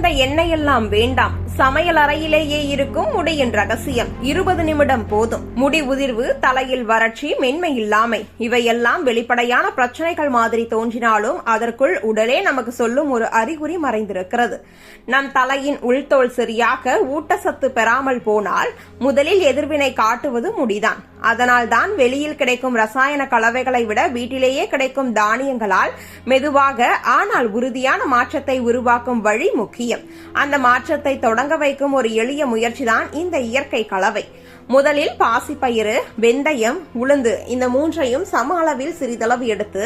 அந்த எண்ணெய் எல்லாம் வேண்டாம். சமையல் அறையிலேயே இருக்கும் முடியின் ரகசியம். இருபது நிமிடம் போதும். முடி உதிர்வு தலையில் வறட்சி மென்மை இல்லாமை. இவையெல்லாம் வெளிப்படையான பிரச்சனைகள் மாதிரி தோன்றினாலும் அதற்குள் உடலே நமக்கு சொல்லும் ஒரு அறிகுறி மறைந்திருக்கிறது. நம் தலையின் உள்தோல் சரியாக ஊட்டச்சத்து பெறாமல் போனால் முதலில் எதிர்வினை காட்டுவது முடிதான். அதனால் தான் வெளியில் கிடைக்கும் ரசாயன கலவைகளை விட வீட்டிலேயே கிடைக்கும் தானியங்களால் மெதுவாக ஆனால் உறுதியான மாற்றத்தை உருவாக்கும் வழி முக்கியம். அந்த மாற்றத்தை தொடங்க வைக்கும் ஒரு எளிய முயற்சிதான் இந்த இயற்கை கலவை. முதலில் பாசிப்பயிறு வெந்தயம் உளுந்து இந்த மூன்றையும் சம அளவில் சிறிதளவு எடுத்து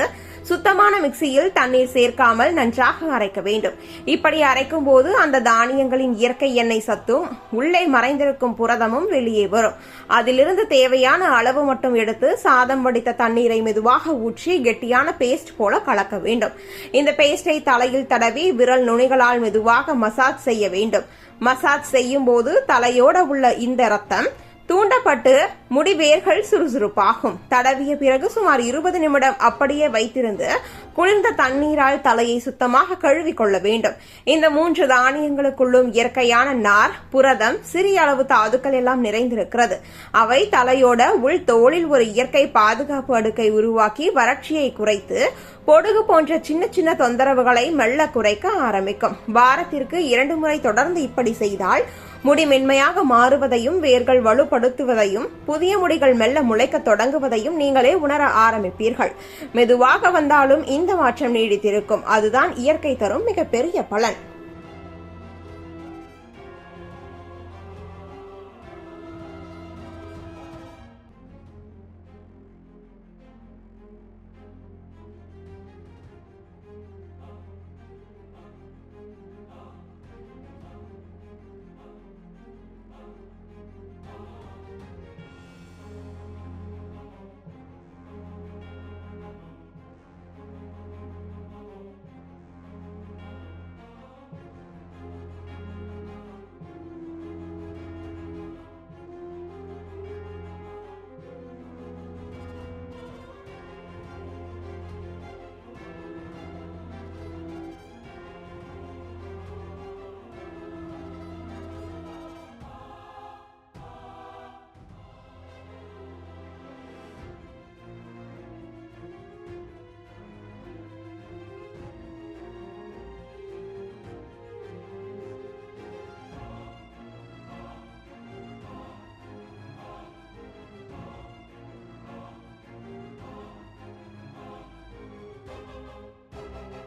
சுத்தமான மிக்சியில் தண்ணீர் சேர்க்காமல் நன்றாக அரைக்க வேண்டும். இப்படி அரைக்கும் போது அந்த தானியங்களின் இயற்கை எண்ணெய் சத்தும் உள்ளே மறைந்திருக்கும் புரதமும் வெளியே வரும். அதிலிருந்து தேவையான அளவு மட்டும் எடுத்து சாதம் வடித்த தண்ணீரை மெதுவாக ஊற்றி கெட்டியான பேஸ்ட் போல கலக்க வேண்டும். இந்த பேஸ்டை தலையில் தடவி விரல் நுனிகளால் மெதுவாக மசாஜ் செய்ய வேண்டும். மசாஜ் செய்யும் போது தலையோட உள்ள இந்த ரத்தம் தூண்டப்பட்டு முடிவேர்கள் சுறுசுறுப்பாகும். தடவிய பிறகு சுமார் இருபது நிமிடம் அப்படியே வைத்திருந்து குளிர்ந்த தண்ணீரால் தலையை சுத்தமாக கழுவிக்கொள்ள வேண்டும். இந்த மூன்று தானியங்களுக்குள்ளும் இயற்கையான நார் புரதம் சிறிய அளவு தாதுக்கள் எல்லாம் நிறைந்திருக்கிறது. அவை தலையோட உள் தோளில் ஒரு இயற்கை பாதுகாப்பு அடுக்கை உருவாக்கி வறட்சியை குறைத்து பொடுகு போன்ற சின்ன சின்ன தொந்தரவுகளை மெல்ல குறைக்க ஆரம்பிக்கும். வாரத்திற்கு இரண்டு முறை தொடர்ந்து இப்படி செய்தால் முடி மென்மையாக மாறுவதையும் வேர்கள் வலுப்படுத்துவதையும் புதிய முடிகள் மெல்ல முளைக்க தொடங்குவதையும் நீங்களே உணர ஆரம்பிப்பீர்கள். மெதுவாக வந்தாலும் இந்த மாற்றம் நீடித்திருக்கும். அதுதான் இயற்கை தரும் மிகப்பெரிய பலன்.